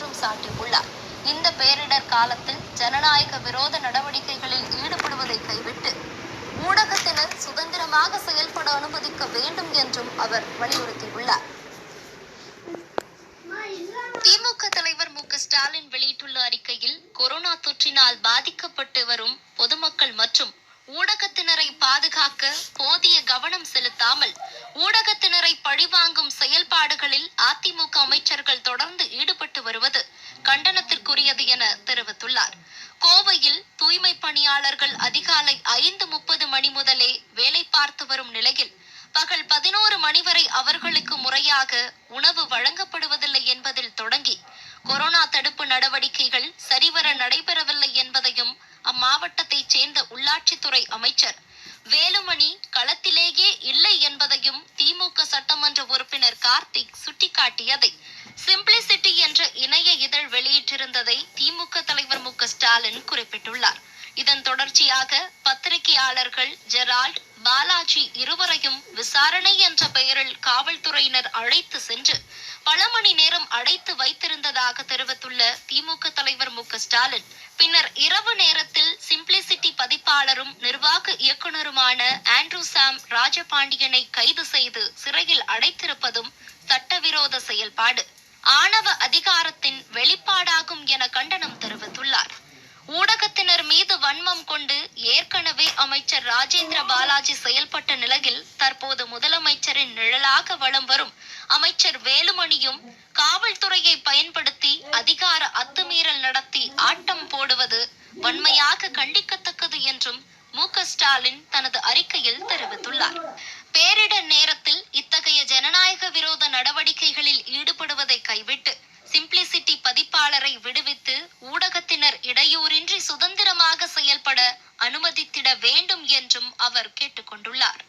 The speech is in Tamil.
குற்றம் சாட்டியுள்ளார். இந்த பேரிடர் காலத்தில் ஜனநாயக விரோத நடவடிக்கைகளில் ஈடுபடுவதை கைவிட்டு ஊடகத்தினர் சுதந்திரமாக செயல்பட அனுமதிக்க வேண்டும் என்றும் அவர் வலியுறுத்தியுள்ளார். திமுக தலைவர் மு ஸ்டாலின் வெளியிட்டுள்ள அறிக்கையில் கொரோனா தொற்றினால் பாதிக்கப்பட்டு வரும் பொதுமக்கள் மற்றும் ஊடகத்தினரை பாதுகாக்க போதிய கவனம் செலுத்தாமல் ஊடகத்தினரை பழிவாங்கும் செயல்பாடுகளில் அதிமுக அமைச்சர்கள் தொடர் ஈடுபட்டு வருவது கண்டனத்திற்குரியது என தெரிவித்துள்ளார் கோவையில் தூய்மை பணியாளர்கள் அதிகாலை ஐந்து முப்பது மணி முதலே வேலை பார்த்து வரும் நிலையில் பகல் பதினோரு மணி வரை அவர்களுக்கு முறையாக உணவு வழங்கப்படுவதில்லை என்பதில் தொடங்கி கொரோனா தடுப்பு நடவடிக்கைகள் சரிவர நடைபெறவில்லை என்பதையும் அம்மாவட்டத்தைச் சேர்ந்த உள்ளாட்சித்துறை அமைச்சர் வேலுமணி களத்திலேயே இல்லை என்பதையும் திமுக சட்டமன்ற உறுப்பினர் கார்த்திக் சுட்டிக்காட்டியதை சிம்பிளிசிட்டி என்ற இணைய இதழ் வெளியிட்டிருந்ததை திமுக தலைவர் மு ஸ்டாலின் குறிப்பிட்டுள்ளார். இதன் தொடர்ச்சியாக பத்திரிகையாளர்கள் ஜெரால்ட் பாலாஜி இருவரையும் விசாரணை என்ற பெயரில் காவல்துறையினர் அழைத்து சென்று பல மணி நேரம் அடைத்து வைத்திருந்ததாக தெரிவித்துள்ள திமுக தலைவர் மு ஸ்டாலின் பின்னர் இரவு நேரத்தில் சிம்பிளிசிட்டி பதிப்பாளரும் நிர்வாக இயக்குநருமான ஆண்ட்ரூ சாம் ராஜபாண்டியனை கைது செய்து சிறையில் அடைத்திருப்பதும் சட்டவிரோத செயல்பாடு. ஆணவ அதிகாரத்தின் வெளிப்பாடாகும் என கண்டனம் தெரிவித்துள்ளார். ஊடகத்தினர் மீது வன்மம் கொண்டு ஏற்கனவே அமைச்சர் ராஜேந்திர பாலாஜி செயல்பட்ட நிலையில் தற்போது முதலமைச்சரின் நிழலாக வலம் வரும். அமைச்சர் வேலுமணியும் காவல்துறையை பயன்படுத்தி அதிகார அத்துமீறல் நடத்தி ஆட்டம் போடுவது வன்மையாக கண்டிக்கத்தக்கது என்றும் மு ஸ்டாலின் தனது அறிக்கையில் தெரிவித்துள்ளார். பேரிடர் நேரத்தில் இத்தகைய ஜனநாயக விரோத நடவடிக்கைகளில் ஈடுபடுவதை கைவிட்டு சிம்பிளிசிட்டி பதிப்பாளரை விடுவித்து ஊடகத்தினர் இடையூறு சுதந்திரமாக வேண்டும் என்றும் அவர் கேட்டுக்கொண்டுள்ளார்.